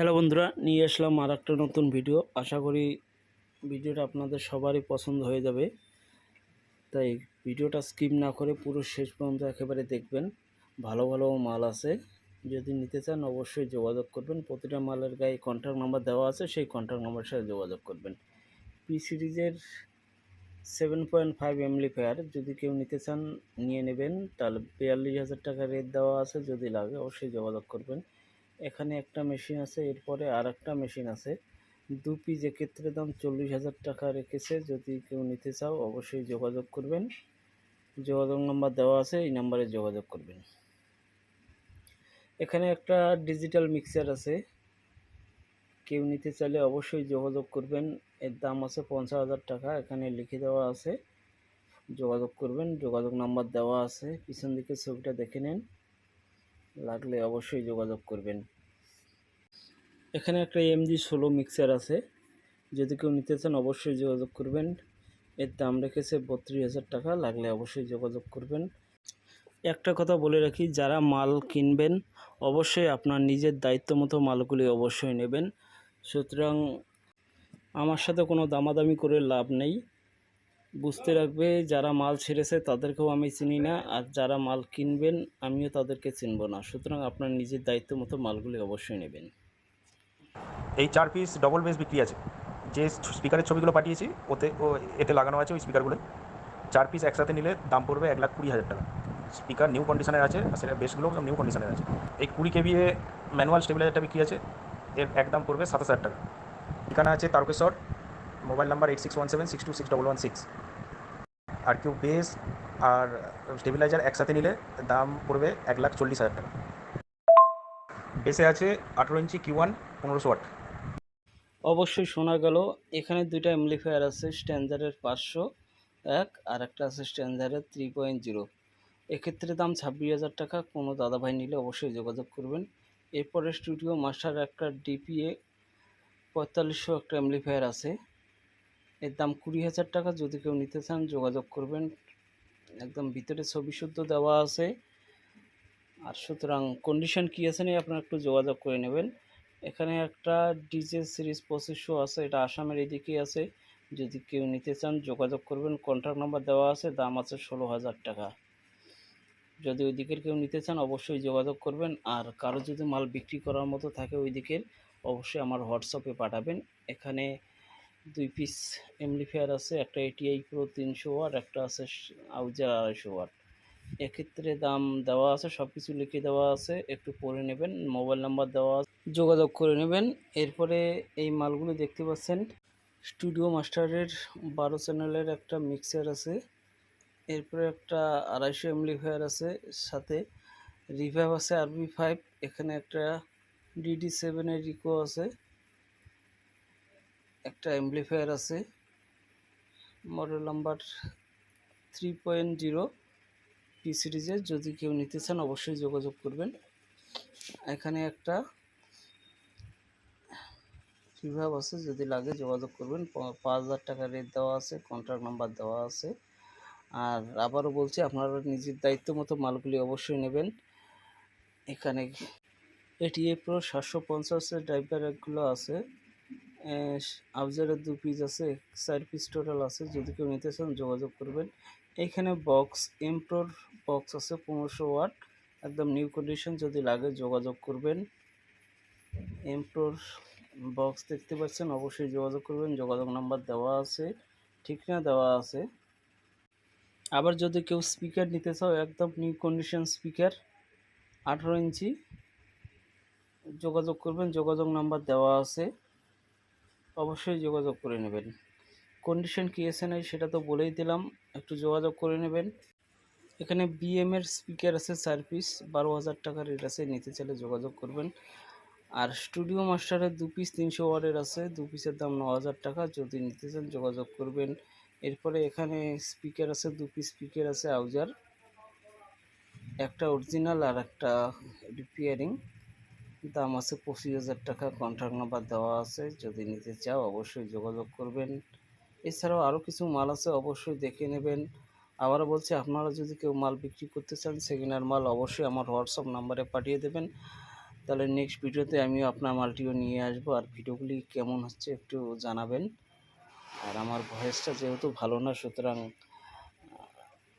Hello বন্ধুরা, নিয়ে আসলাম আর একটা নতুন ভিডিও আশা করি ভিডিওটা আপনাদের সবারই পছন্দ হয়ে যাবে। তাই ভিডিওটা স্কিপ না করে পুরো শেষ পর্যন্ত একেবারে দেখবেন। ভালো ভালো মাল আছে। যদি নিতে চান অবশ্যই যোগাযোগ করবেন। প্রতিটা মালের গায়ে কন্ট্যাক্ট নাম্বার দেওয়া আছে, সেই কন্ট্যাক্ট নাম্বার সাথে যোগাযোগ করবেন। পি সিরিজের সেভেন পয়েন্ট ফাইভ এমলিফায়ার যদি কেউ নিতে চান, নিয়ে নেবেন। তাহলে বিয়াল্লিশ হাজার টাকা রেট দেওয়া আছে। যদি লাগে, অবশ্যই যোগাযোগ করবেন। এখানে একটা মেশিন আছে, এরপরে আর একটা মেশিন আছে। দু পিস এক্ষেত্রে দাম চল্লিশ হাজার টাকা রেখেছে। যদি কেউ নিতে চাও, অবশ্যই যোগাযোগ করবেন। যোগাযোগ নাম্বার দেওয়া আছে, এই নাম্বারে যোগাযোগ করবেন। এখানে একটা ডিজিটাল মিক্সার আছে। কেউ নিতে চাইলে অবশ্যই যোগাযোগ করবেন। এর দাম আছে পঞ্চাশ হাজার টাকা, এখানে লিখে দেওয়া আছে। যোগাযোগ করবেন, যোগাযোগ নাম্বার দেওয়া আছে। পিছন দিকে ছবিটা দেখে নেন। লাগলে অবশ্যই যোগাযোগ করবেন। এখানে একটা এমজি ষোলো মিক্সার আছে। যদি কেউ নিতে চান অবশ্যই যোগাযোগ করবেন। এর দাম রেখেছে বত্রিশ হাজার টাকা, লাগলে অবশ্যই যোগাযোগ করবেন। একটা কথা বলে রাখি, যারা মাল কিনবেন, অবশ্যই আপনার নিজের দায়িত্ব মতো মালগুলি অবশ্যই নেবেন। সুতরাং আমার সাথে কোনো দামাদামি করে লাভ নেই। বুঝতে রাখবে, যারা মাল ছেড়েছে তাদেরকেও আমি চিনি না, আর যারা মাল কিনবেন আমিও তাদেরকে চিনব না। সুতরাং আপনার নিজের দায়িত্ব মতো মালগুলি অবশ্যই নেবেন। এই চার পিস ডবল বেস বিক্রি আছে। যে স্পিকারের ছবিগুলো পাঠিয়েছি, ওতে, ও, এতে লাগানো আছে ওই স্পিকারগুলো চার পিস একসাথে নিলে দাম পড়বে এক লাখ কুড়ি হাজার টাকা। স্পিকার নিউ কন্ডিশনের আছে, আর সেটা বেসগুলো সব নিউ কন্ডিশনের আছে। এই কুড়ি কেবিএ ম্যানুয়াল স্টেবিলাইজারটা বিক্রি আছে, এর এক দাম পড়বে সাতাশ হাজার টাকা। ঠিকানা আছে Tarakeswar mobile number eight six one seven six two six double one six আর কেউ বেস আর স্টেবিলাইজার একসাথে নিলে দাম পড়বে এক লাখ চল্লিশ হাজার টাকা। বেসে আছে আঠেরো ইঞ্চি কিউ ওয়ান পনেরোশো ওয়াট। অবশ্যই শোনা গেল। এখানে দুইটা এমপ্লিফায়ার আছে স্ট্যান্ডার্ডের পাঁচশো এক, আর একটা আছে স্ট্যান্ডার্ডের থ্রি পয়েন্ট জিরো এক্ষেত্রে দাম ছাব্বিশ হাজার টাকা। কোনো দাদাভাই নিলে অবশ্যই যোগাযোগ করবেন। এরপরে স্টুডিও মাস্টার একটা ডিপিএ পঁয়তাল্লিশশো একটা এমপ্লিফায়ার আছে। এর দাম কুড়ি হাজার টাকা। যদি কেউ নিতে চান, যোগাযোগ করবেন। একদম ভিতরে ছবি শুদ্ধ দেওয়া আছে। আর সুতরাং কন্ডিশন কী আছে নিয়ে আপনারা একটু যোগাযোগ করে নেবেন। এখানে একটা ডিজে সিরিজ পঁচিশশো আছে, এটা আসামের এদিকেই আছে। যদি কেউ নিতে চান, যোগাযোগ করবেন। কন্ট্যাক্ট নাম্বার দেওয়া আছে, দাম আছে ষোলো হাজার টাকা। যদি ওই দিকের কেউ নিতে চান, অবশ্যই যোগাযোগ করবেন। আর কারও যদি মাল বিক্রি করার মতো থাকে ওই দিকের, অবশ্যই আমার হোয়াটসঅ্যাপে পাঠাবেন। এখানে দুই পিস এমলিফেয়ার আছে, একটা এটিআই প্রো তিনশো ওয়াট, একটা আছে আউজার আড়াইশো ওয়াট। এক্ষেত্রে দাম দেওয়া আছে সব কিছু লিখে দেওয়া আছে, একটু পড়ে নেবেন মোবাইল নাম্বার দেওয়া আছে, যোগাযোগ করে নেবেন। এরপরে এই মালগুলো দেখতে পাচ্ছেন স্টুডিও মাস্টারের বারো চ্যানেলের একটা মিক্সার আছে, এরপরে একটা আড়াইশো এমলিফায়ার আছে, সাথে রিভাইভ আছে আরবি ফাইভ এখানে একটা ডিডি সেভেনের রিকো আছে। একটা এমপ্লিফায়ার আছে model number three point zero P সিরিজের যদি কেউ নিতে চান, অবশ্যই যোগাযোগ করবেন। এখানে একটা রিভাব আছে, যদি লাগে যোগাযোগ করবেন। পাঁচ হাজার টাকা রেট দেওয়া আছে কন্ট্রাক্ট নাম্বার দেওয়া আছে। আর আবারও বলছি, আপনারা নিজের দায়িত্ব মতো মালগুলি অবশ্যই নেবেন। এখানে এটি প্রো সাতশো পঞ্চাশের ড্রাইভার একগুলো আছে। আবজারের দু পিস আছে, চার পিস টোটাল আছে, যদি কেউ নিতে চান যোগাযোগ করবেন। এখানে বক্স এমপ্রোর বক্স আছে, পনেরোশো ওয়াট একদম নিউ কন্ডিশন যদি লাগে যোগাযোগ করবেন। এমপ্রোর বক্স দেখতে পাচ্ছেন, অবশ্যই যোগাযোগ করবেন, যোগাযোগ নাম্বার দেওয়া আছে ঠিকানা দেওয়া আছে। আবার যদি কেউ স্পিকার নিতে চাও, একদম নিউ কন্ডিশন স্পিকার আঠারো ইঞ্চি, যোগাযোগ করবেন, যোগাযোগ নাম্বার দেওয়া আছে। অবশ্যই যোগাযোগ করে নেবেন। কন্ডিশন কী এসে নাই সেটা তো বলেই দিলাম, একটু যোগাযোগ করে নেবেন। এখানে বিএম এর স্পিকার আছে চার পিস বারো হাজার টাকার রেট আছে, নিতে চাইলে যোগাযোগ করবেন। আর স্টুডিও মাস্টারের দু পিস তিনশো ওয়ার্ডের আছে, দু পিসের দাম ন হাজার টাকা, যদি নিতে চান যোগাযোগ করবেন। এরপরে এখানে স্পিকার আছে, দু পিস স্পিকার আছে আউজার একটা অরিজিনাল আর একটা রিপেয়ারিং দাম আছে পঁচিশ হাজার টাকা কন্ট্রাক্ট নাম্বার দেওয়া আছে, যদি নিতে চাও অবশ্যই যোগাযোগ করবেন। এছাড়াও আরও কিছু মাল আছে, অবশ্যই দেখে নেবেন। আবারও বলছি, আপনারা যদি কেউ মাল বিক্রি করতে চান সেকেন্ড মাল অবশ্যই আমার হোয়াটসঅ্যাপ নাম্বারে পাঠিয়ে দেবেন। তাহলে নেক্সট ভিডিওতে আমিও আপনার মালটিও নিয়ে আসব, আর ভিডিওগুলি কেমন হচ্ছে একটু জানাবেন। আর আমার ভয়েসটা যেহেতু ভালো না, সুতরাং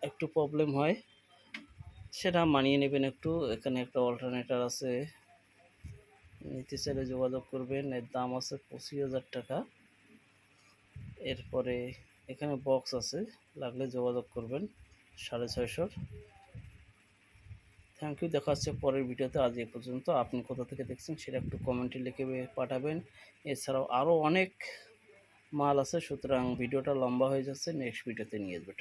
একটু প্রবলেম হয়। সেটা মানিয়ে নেবেন একটু, এখানে একটা অল্টারনেটার আছে। নিতে চাইলে যোগাযোগ করবেন। এর দাম আছে পঁচিশ হাজার টাকা। এরপরে এখানে বক্স আছে, লাগলে যোগাযোগ করবেন সাড়ে ছয়শোর। থ্যাংক ইউ দেখা হচ্ছে পরের ভিডিওতে। আজ এ পর্যন্ত। আপনি কোথা থেকে দেখছেন সেটা একটু কমেন্টে লিখে পাঠাবেন। এছাড়াও আরও অনেক মাল আছে, সুতরাং ভিডিওটা লম্বা হয়ে যাচ্ছে। নেক্সট ভিডিওতে নিয়ে আসবে।